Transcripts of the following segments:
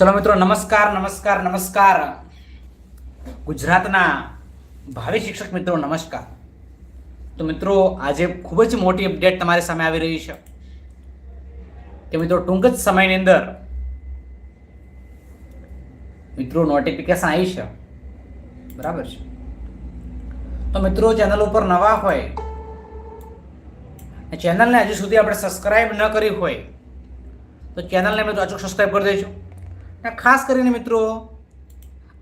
ચલો મિત્રો, નમસ્કાર નમસ્કાર નમસ્કાર. ગુજરાતના ભાવિ શિક્ષક મિત્રો, નમસ્કાર. તો મિત્રો, આજે ખૂબ જ મોટી અપડેટ તમારી સામે આવી રહી છે. કે મિત્રો, ટૂંક જ સમયની અંદર મિત્રો નોટિફિકેશન આવી છે. બરાબર છે? તો મિત્રો, ચેનલ ઉપર નવા હોય ચેનલને હજુ સુધી આપણે સબસ્ક્રાઇબ ન કરી હોય, તો ચેનલને મિત્રો અચૂક સબસ્ક્રાઇબ કરી દેજો. અને ખાસ કરીને મિત્રો,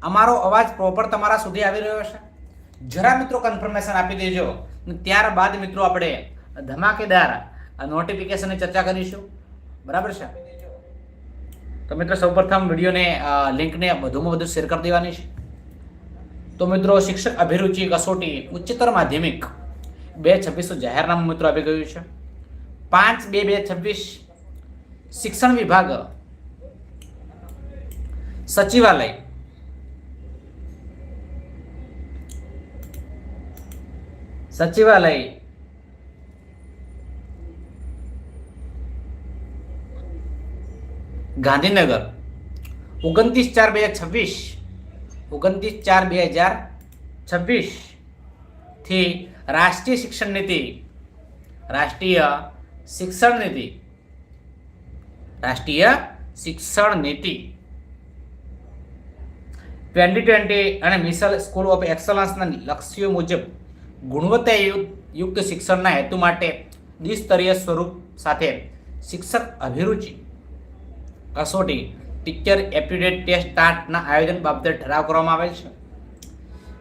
અમારો અવાજ પ્રોપર તમારા સુધી આવી રહ્યો છે જરા મિત્રો કન્ફર્મેશન આપી દેજો. ત્યારબાદ મિત્રો આપણે ધમાકેદાર નોટિફિકેશનની ચર્ચા કરીશું. બરાબર છે? તો મિત્રો, સૌપ્રથમ વિડીયોને લિંકને વધુમાં વધુ શેર કરી દેવાની છે. તો મિત્રો, શિક્ષક અભિરુચિ કસોટી ઉચ્ચતર માધ્યમિક બે છવ્વીસનું જાહેરનામું મિત્રો આપી ગયું છે. પાંચ બે બે છવ્વીસ શિક્ષણ વિભાગ સચિવાલય સચિવાલય ગાંધીનગર ઓગણત્રીસ ચાર બે હજાર છવ્વીસ ઓગણત્રીસ ચાર બે હજાર છવ્વીસથી રાષ્ટ્રીય શિક્ષણ નીતિ રાષ્ટ્રીય શિક્ષણ નીતિ રાષ્ટ્રીય શિક્ષણ નીતિ ટ્વેન્ટી ટ્વેન્ટી અને મિશલ સ્કૂલ ઓફ એક્સલન્સના લક્ષ્યો મુજબ ગુણવત્તાયુક્ત શિક્ષણના હેતુ માટે દ્વિસ્તરીય સ્વરૂપ સાથે શિક્ષક અભિરુચિ કસોટી ટીચર એપ્ટિટ્યુડ ટેસ્ટ ટાટના આયોજન બાબતે ઠરાવ કરવામાં આવેલ છે.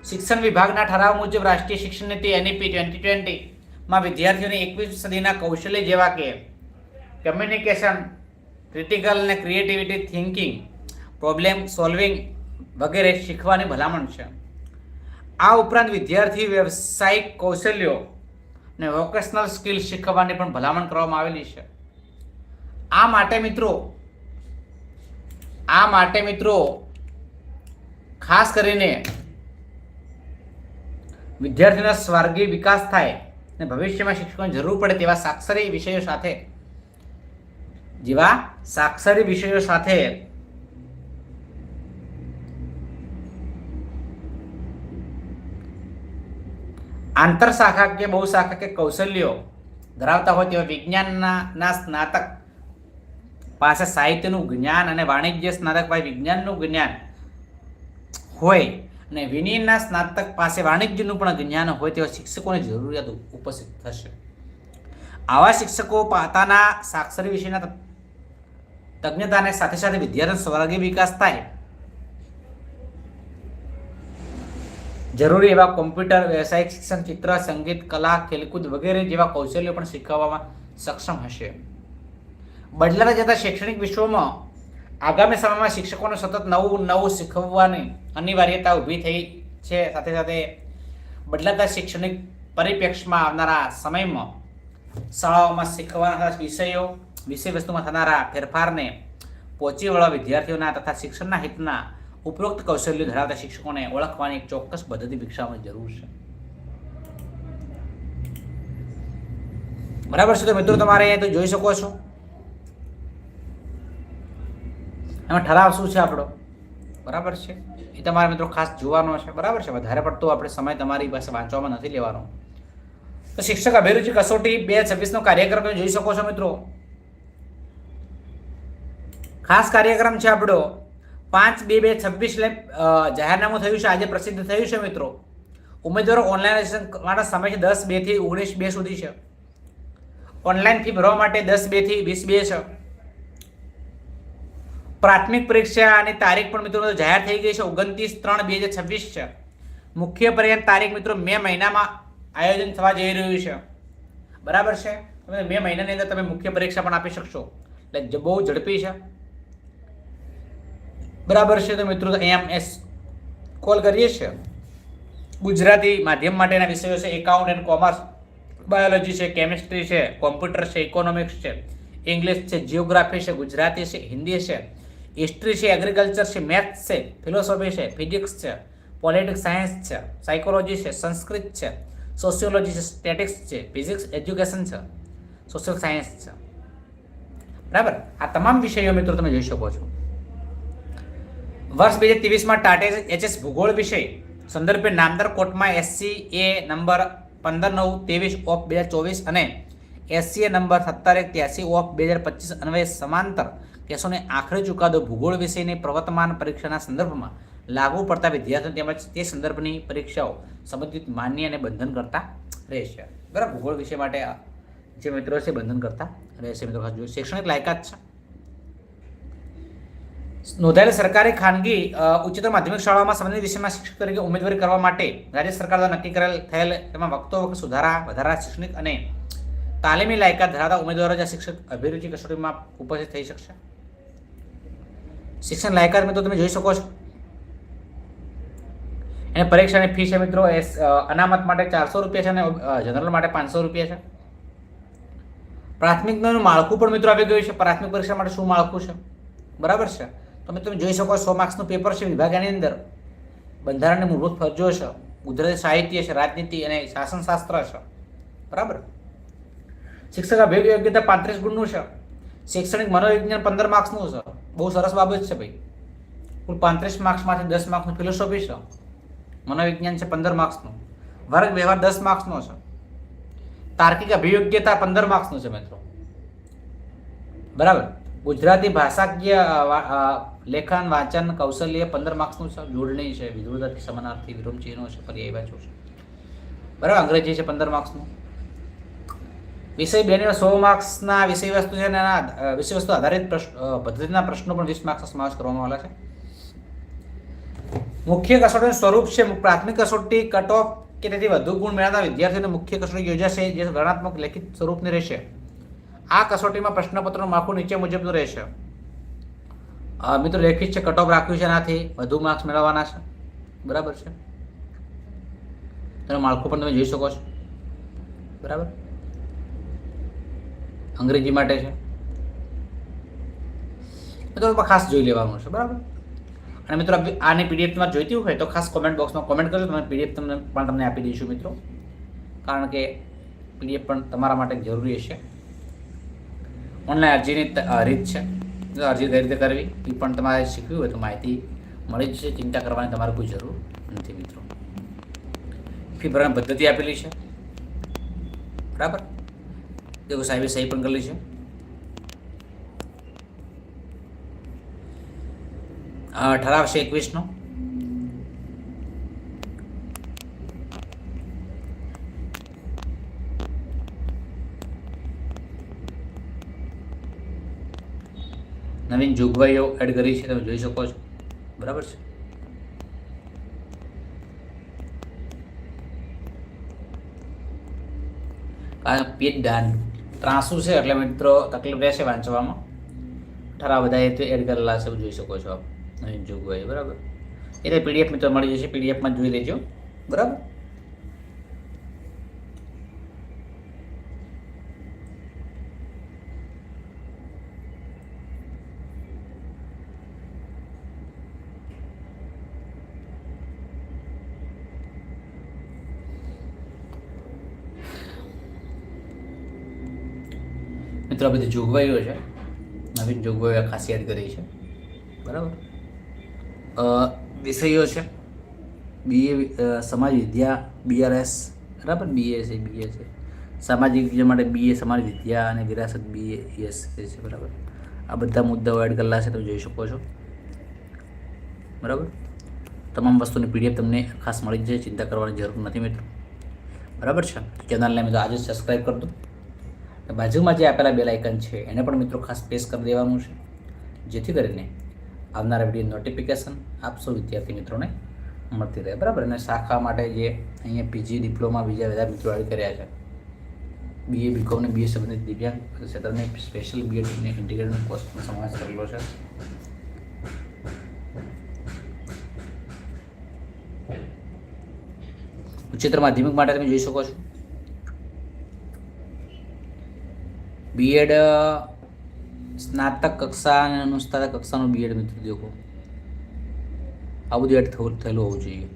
શિક્ષણ વિભાગના ઠરાવ મુજબ રાષ્ટ્રીય શિક્ષણ નીતિ એનઈપી ટ્વેન્ટી ટ્વેન્ટીમાં વિદ્યાર્થીઓને એકવીસ સદીના કૌશલ્ય જેવા કે કમ્યુનિકેશન ક્રિટિકલ અને ક્રિએટિવિટી થિંકિંગ પ્રોબ્લેમ સોલ્વિંગ વગેરે શીખવાની ભલામણ છે. આ ઉપરાંત વિદ્યાર્થી વ્યવસાયિક કૌશલ્યો અને વોકેશનલ સ્કિલ શીખવવાની પણ ભલામણ કરવામાં આવેલી છે. આ માટે મિત્રો, આ માટે મિત્રો, ખાસ કરીને વિદ્યાર્થીના સ્વર્ગીય વિકાસ થાય અને ભવિષ્યમાં શિક્ષકોની જરૂર પડે તેવા સાક્ષરી વિષયો સાથે, જેવા સાક્ષરી વિષયો સાથે આંતર શાખા કે બહુ શાખા કે કૌશલ્યો ધરાવતા હોય તેવા વિજ્ઞાનના સ્નાતક પાસે સાહિત્યનું જ્ઞાન અને વાણિજ્ય સ્નાતક પાસે વિજ્ઞાનનું જ્ઞાન હોય અને વિનયના સ્નાતક પાસે વાણિજ્યનું પણ જ્ઞાન હોય તેવા શિક્ષકોની જરૂરિયાત ઉપસ્થિત થશે. આવા શિક્ષકો પોતાના સાક્ષરી વિશેના તજ્ઞતાને સાથે સાથે વિદ્યાર્થીનો સ્વર્ગીય વિકાસ થાય જરૂરી એવા કોમ્પ્યુટર વ્યવસાયિક શિક્ષણ, ચિત્ર, સંગીત, કલા, ખેલકૂદ વગેરે જેવા કૌશલ્યો પણ શીખવવામાં સક્ષમ હશે. બદલાતા જતા શૈક્ષણિક વિશ્વમાં આગામી સમયમાં શિક્ષકોને સતત નવું નવું શીખવવાની અનિવાર્યતા ઊભી થઈ છે. સાથે સાથે બદલાતા શૈક્ષણિક પરિપ્રેક્ષમાં આવનારા સમયમાં શાળાઓમાં શીખવાના વિષયો, વિષય વસ્તુમાં થનારા ફેરફારને પહોંચી વળવા વિદ્યાર્થીઓના તથા શિક્ષણના હિતના ઉપરોક્ત કૌશલ્યો ધરાવતા શિક્ષકોને ઓળખવાની એક ચોક્કસ પદ્ધતિ વિકસાવવાની જરૂર છે. બરાબર છે તો મિત્રો તમારે અહીંયા તો જોઈ શકો છો. એમાં ઠરાવ શું છે આપણો? બરાબર છે? એ તમારે મિત્રો ખાસ જોવાનો છે. બરાબર છે? વધારે પડતો આપણે સમય તમારી પાસે વાંચવામાં નથી લેવાનો. તો શિક્ષક અભિરુચિ કસોટી બે છવ્વીસનો કાર્યક્રમ તમે જોઈ શકો છો મિત્રો. ખાસ કાર્યક્રમ છે આપણો. પાંચ બે બે છવ્વીસ જાહેરનામું થયું છે. આજે પ્રસિદ્ધ થયું છે મિત્રો. ઉમેદવારો ઓનલાઈન માટે સમય છે દસ બેથી ઓગણીસ બે સુધી છે. ઓનલાઈન ફી ભરવા માટે દસ બેથી વીસ બે છે. પ્રાથમિક પરીક્ષાની તારીખ પણ મિત્રો જાહેર થઈ ગઈ છે. ઓગણત્રીસ ત્રણ બે હજાર છવ્વીસ છે. મુખ્ય પરીક્ષા તારીખ મિત્રો મે મહિનામાં આયોજન થવા જઈ રહ્યું છે. બરાબર છે? મે મહિનાની અંદર તમે મુખ્ય પરીક્ષા પણ આપી શકશો. એટલે બહુ ઝડપી છે. બરાબર છે તો મિત્રો એમ એસ કોલ કરીએ છીએ. ગુજરાતી માધ્યમ માટેના વિષયો છે એકાઉન્ટ એન્ડ કોમર્સ બાયોલોજી છે કેમિસ્ટ્રી છે કોમ્પ્યુટર છે ઇકોનોમિક્સ છે ઇંગ્લિશ છે જિયોગ્રાફી છે, ગુજરાતી છે હિન્દી છે હિસ્ટ્રી છે એગ્રીકલ્ચર છે મેથ્સ છે ફિલોસોફી છે ફિઝિક્સ છે પોલિટિક્સ સાયન્સ છે સાયકોલોજી છે સંસ્કૃત છે સોશિયોલોજી છે સ્ટેટિક્સ છે ફિઝિક્સ એજ્યુકેશન છે સોશિયલ સાયન્સ છે. બરાબર? આ તમામ વિષયો મિત્રો તમે જોઈ શકો છો. વર્ષ બે હજાર ત્રેવીસમાં ટાટે એચએસ ભૂગોળ વિષય સંદર્ભે નામદાર કોર્ટમાં એસસી એ નંબર પંદર નવ ત્રેવીસ ઓફ બે હજાર ચોવીસ અને એસસી એ નંબર સત્તર એક ત્યાસી ઓફ બે હજાર પચીસ અન્વયે સમાંતર કેસોને આખરે ચુકાદો ભૂગોળ વિષયની પ્રવર્તમાન પરીક્ષાના સંદર્ભમાં લાગુ પડતા વિદ્યાર્થીઓ તેમજ તે સંદર્ભની પરીક્ષાઓ સંબંધિત માન્ય અને બંધન કરતા રહેશે. બરાબર? ભૂગોળ વિષય માટે જે મિત્રો છે બંધન કરતા રહેશે. મિત્રો શૈક્ષણિક લાયકાત છે. નોંધાયેલ સરકારી ખાનગી ઉચ્ચતર માધ્યમિક શાળાઓમાં સંબંધિત વિષયમાં શિક્ષક તરીકે ઉમેદવારી કરવા માટે રાજ્ય સરકાર દ્વારા નક્કી કરેલ થયેલ તેમાં વખતો વખત સુધારા, વધારા, શૈક્ષણિક અને તાલીમી લાયકાત ધરાવતા ઉમેદવારો જે શિક્ષક અભિરુચિ કસોટીમાં ઉપસ્થિત થઈ શકશે? શિક્ષણ લાયકાત મિત્રો તમે જોઈ શકો છો. અને પરીક્ષાની ફી છે મિત્રો એસ અનામત માટે ચારસો રૂપિયા છે અને જનરલ માટે પાંચસો રૂપિયા છે. પ્રાથમિકનું માળખું પણ મિત્રો આવી ગયું છે. પ્રાથમિક પરીક્ષા માટે શું માળખું છે? બરાબર છે? તમે તમે જોઈ શકો સો માર્ક્સનું પેપર છે વિભાગની અંદર. બંધારણની મૂળભૂત ફરજો છે. ગુજરાતી સાહિત્ય છે, રાજનીતિ અને શાસનશાસ્ત્ર છે. બરાબર? શિક્ષક અભિયોગ યોગ્યતા પાંત્રીસ ગુણનું છે. શૈક્ષણિક મનોવિજ્ઞાન પંદર માર્ક્સનું છે. બહુ સરસ બાબત છે ભાઈ. કુલ પાંત્રીસ માર્ક્સમાંથી દસ માર્ક્સનું ફિલોસોફી છે. મનોવિજ્ઞાન છે પંદર માર્ક્સનું. વર્ગ વ્યવહાર દસ માર્ક્સનો છે. તાર્કિક અભિયોગ્યતા પંદર માર્ક્સનું છે મિત્રો. બરાબર? ગુજરાતી ભાષાકીય લેખન, વાંચન, કૌશલ્ય પંદર માર્ક્સનું છે જોડણી છે. વિધુતાથી સમાનાર્થી વિરોમચિહ્નો છે પર્યાય વાચો છે. બરાબર, અંગ્રેજી છે પંદર માર્ક્સનું. વિષય બેને સો માર્ક્સના વિષય વસ્તુ છે અને એના વિષય વસ્તુ આધારિત પ્રશ્ન પદ્ધતિના પ્રશ્નો પણ વીસ માર્ક્સનો સમાવેશ કરવામાં આવેલા છે. મુખ્ય કસોટીનું સ્વરૂપ છે પ્રાથમિક કસોટી, કટ ઓફ કે તેથી વધુ ગુણ મેળવતા વિદ્યાર્થીઓને મુખ્ય કસોટી યોજાશે, જે ગણાત્મક લેખિત સ્વરૂપની રહેશે. આ કસોટીમાં પ્રશ્નપત્રનું માળખું નીચે મુજબનું રહેશે. મિત્રો લેખિત છે કટ ઓફ રાખ્યું છે એનાથી. વધુ માર્ક્સ મેળવવાના છે. બરાબર છે? તેનું માળખું પણ તમે જોઈ શકો છો. બરાબર? અંગ્રેજી માટે છે. મિત્રો ખાસ જોઈ લેવાનું છે, બરાબર? અને મિત્રો આની પીડીએફ તમારે જોઈતી હોય તો ખાસ કોમેન્ટ બોક્સમાં કોમેન્ટ કરજો. તમે પીડીએફ તમને પણ તમને આપી દઈશું, મિત્રો. કારણ કે પીડીએફ પણ તમારા માટે જરૂરી હશે. ઓનલાઈન અરજીની રીત છે. અરજી કઈ રીતે કરવી, એ પણ તમારે શીખવી હોય તો માહિતી મળી જશે. ચિંતા કરવાની તમારે કોઈ જરૂર નથી મિત્રો. ફી ભરવાની પદ્ધતિ આપેલી છે. બરાબર? દેખો સાહેબે સહી પણ કરેલી છે. ઠરાવ છે એકવીસનો. નવીન જોગવાઈઓ એડ કરી છે, તમે જોઈ શકો છો. બરાબર છે? પેજ દાન ત્રાસું છે એટલે મિત્રો તકલીફ રહેશે વાંચવામાં. ઠરાવ બધા એ એડ કરેલા છે જોઈ શકો છો આપ. નવીન જોગવાઈ બરાબર? એટલે પીડીએફ મિત્રો મળી જશે પીડીએફમાં જોઈ લેજો. બરાબર? મિત્રો બધી જોગવાઈઓ છે. નવીન જોગવાઈઓ ખાસ યાદ કરી છે. બરાબર? વિષયો છે. બીએ સમાજ વિદ્યા બીઆરએસ બરાબર? બીએ છે બીએ છે. સામાજિક વિદ્યા માટે બીએ સમાજ વિદ્યા અને વિરાસત બીએ એસ છે બરાબર? આ બધા મુદ્દાઓ એડ કરેલા છે, તમે જોઈ શકો છો. બરાબર? તમામ વસ્તુની પીડીએફ તમને ખાસ મળી જશે ચિંતા કરવાની જરૂર નથી, મિત્રો. બરાબર છે? ચેનલને મિત્રો આજે સબસ્ક્રાઈબ કરી દો. બાજુમાં જે આપેલા બેલ આઇકન છે, એને પણ મિત્રો ખાસ પ્રેસ કરી દેવાનું છે. જેથી કરીને આવનારા વીડિયો નોટિફિકેશન આપશો વિદ્યાર્થી મિત્રોને મળતી રહે. બરાબર? અને શાખા માટે જે અહીંયા પીજી ડિપ્લોમા બીજા બધા મિત્રો એડ કર્યા છે. બીએ બીકોમ ને બીએ સંબંધિત દિવ્યાંગ ક્ષેત્રને સ્પેશિયલ બીએડ ને ઇન્ટિગ્રેટેડ કોર્સનો સમાવેશ કરેલો છે. ઉચ્ચતર માધ્યમિક માટે તમે જોઈ શકો છો. બીએડ સ્નાતક કક્ષા અને અનુસ્નાતક કક્ષાનું બીએડ મિત્રો દેખો. આ બધું એડ થયેલું હોવું જોઈએ.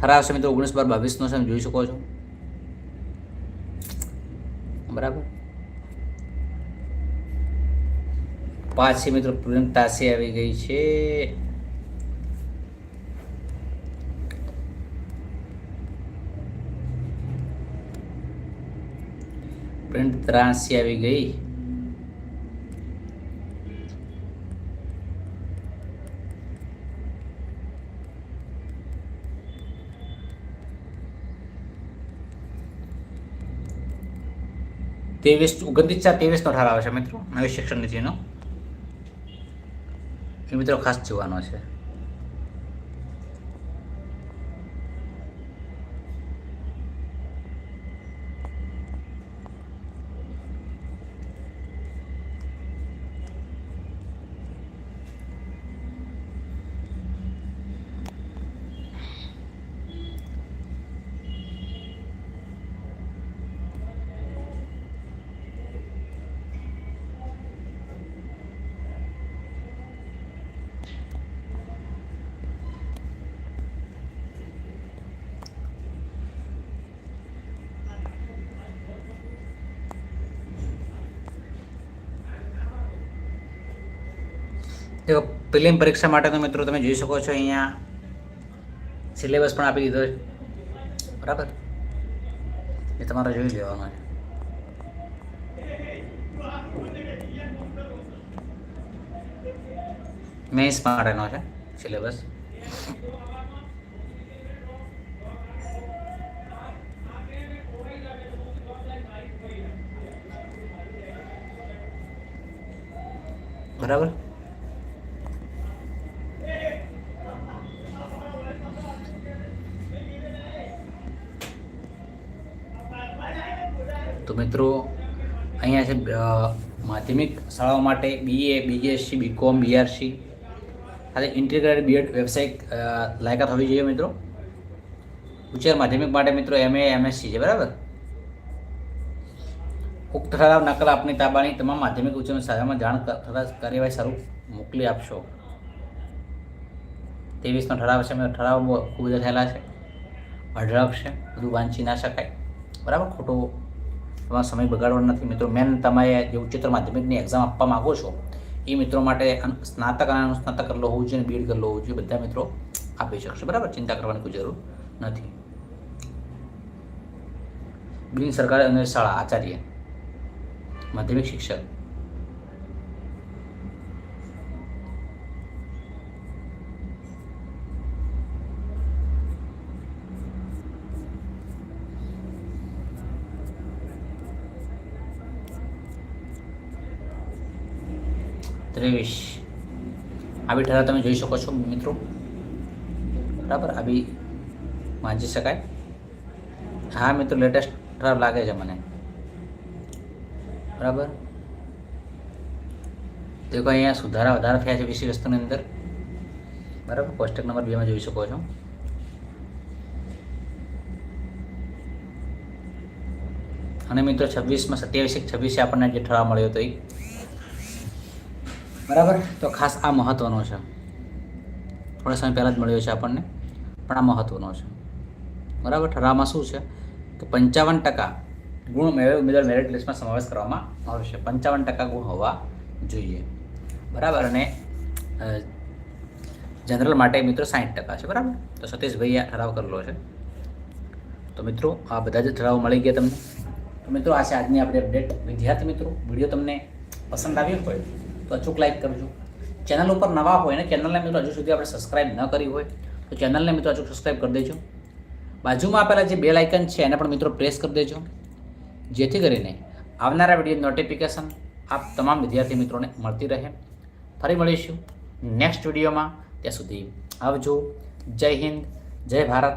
ઠરાવ છે મિત્રો ઓગણીસ બાર બાવીસનો છે જોઈ શકો છો. બરાબર? પાછી મિત્રો પ્રિન્ટ તાસી આવી ગઈ છે. પ્રિન્ટ ત્રાસી આવી ગઈ. ત્રેવીસ, ઓગણત્રીસ ચાર ત્રેવીસનો ઠરાવ છે મિત્રો, નવી શિક્ષણ નીતિનો એ મિત્રો ખાસ જોવાનો છે. તો પ્રિલિમ પરીક્ષા માટે તો મિત્રો તમે જોઈ શકો છો અહીંયા સિલેબસ પણ આપી દીધો છે. બરાબર? એ તમારે જોઈ લેવાનો છે મેન્સ માટેનો છે સિલેબસ. બરાબર? મિત્રો, અહીંયા છે માધ્યમિક શાળાઓ માટે બીએ બીએસસી બીકોમ બીઆરસી સાથે ઇન્ટિગ્રેટેડ બીએડ વેબસાઇટ લાયકાત હોવી જોઈએ મિત્રો. ઉચ્ચતર માધ્યમિક માટે મિત્રો એમએ એમએસસી છે, બરાબર? ઉક્ત ઠરાવ નકલ આપની તાબાની તમામ માધ્યમિક ઉચ્ચ શાળામાં જાણ થતા કાર્યવાહી શરૂ મોકલી આપશો. ત્રેવીસનો ઠરાવ છે ઠરાવ ખૂબ બધા થયેલા છે. અઢળક છે. બધું વાંચી ના શકાય. બરાબર? ખોટું તમારો સમય બગાડવાનો નથી. મિત્રો, મેન તમે જે ઉચ્ચતર માધ્યમિકની એક્ઝામ આપવા માગો છો, એ મિત્રો માટે સ્નાતક અને અનુસ્નાતક કરેલો હોવું જોઈએ બીડ કરેલો હોવું જોઈએ. બધા મિત્રો આપી શકશે, બરાબર? ચિંતા કરવાની કોઈ જરૂર નથી. બિન સરકારી અને શાળા આચાર્ય, માધ્યમિક શિક્ષક ત્રેવીસ. આવી ઠરાવ તમે જોઈ શકો છો, મિત્રો. બરાબર? આવી વાંચી શકાય. હા, મિત્રો લેટેસ્ટ ઠરાવ લાગે છે મને. બરાબર? દેખો, અહીંયા સુધારા વધારા થયા છે વીસી વસ્તુની અંદર. બરાબર? કોષ્ટક નંબર બેમાં જોઈ શકો છો. અને મિત્રો, છવ્વીસમાં સત્યાવીસ છવ્વીસે આપણને જે ઠરાવ મળ્યો હતો એ બરાબર? તો ખાસ આ મહત્ત્વનો છે. થોડા સમય પહેલાં જ મળ્યો છે આપણને, પણ આ મહત્ત્વનો છે. બરાબર? ઠરાવમાં શું છે કે પંચાવન ટકા ગુણ ઉમેદવાર મેરિટ લિસ્ટમાં સમાવેશ કરવામાં આવશે પંચાવન ટકા ગુણ હોવા જોઈએ. બરાબર? અને જનરલ માટે મિત્રો સાઠ ટકા છે. બરાબર? તો સતીશભાઈ આ ઠરાવ કરેલો છે. તો મિત્રો, આ બધા જ ઠરાવ મળી ગયા તમને. તો મિત્રો, આ છે આજની આપણી અપડેટ વિદ્યાર્થી મિત્રો વીડિયો તમને પસંદ આવ્યો હોય તો અચૂક લાઈક કરજો. ચેનલ ઉપર નવા હોય ને ચેનલને મિત્રો હજુ સુધી આપણે સબસ્ક્રાઇબ ન કરી હોય, તો ચેનલને મિત્રો અચૂક સબસ્ક્રાઇબ કરી દેજો. બાજુમાં આપેલા જે બેલ આઇકન છે, એને પણ મિત્રો પ્રેસ કરી દેજો. જેથી કરીને આવનારા વીડિયો નોટિફિકેશન આપ તમામ વિદ્યાર્થી મિત્રોને મળતી રહે. ફરી મળીશું નેક્સ્ટ વિડીયોમાં ત્યાં સુધી આવજો. જય હિન્દ, જય ભારત.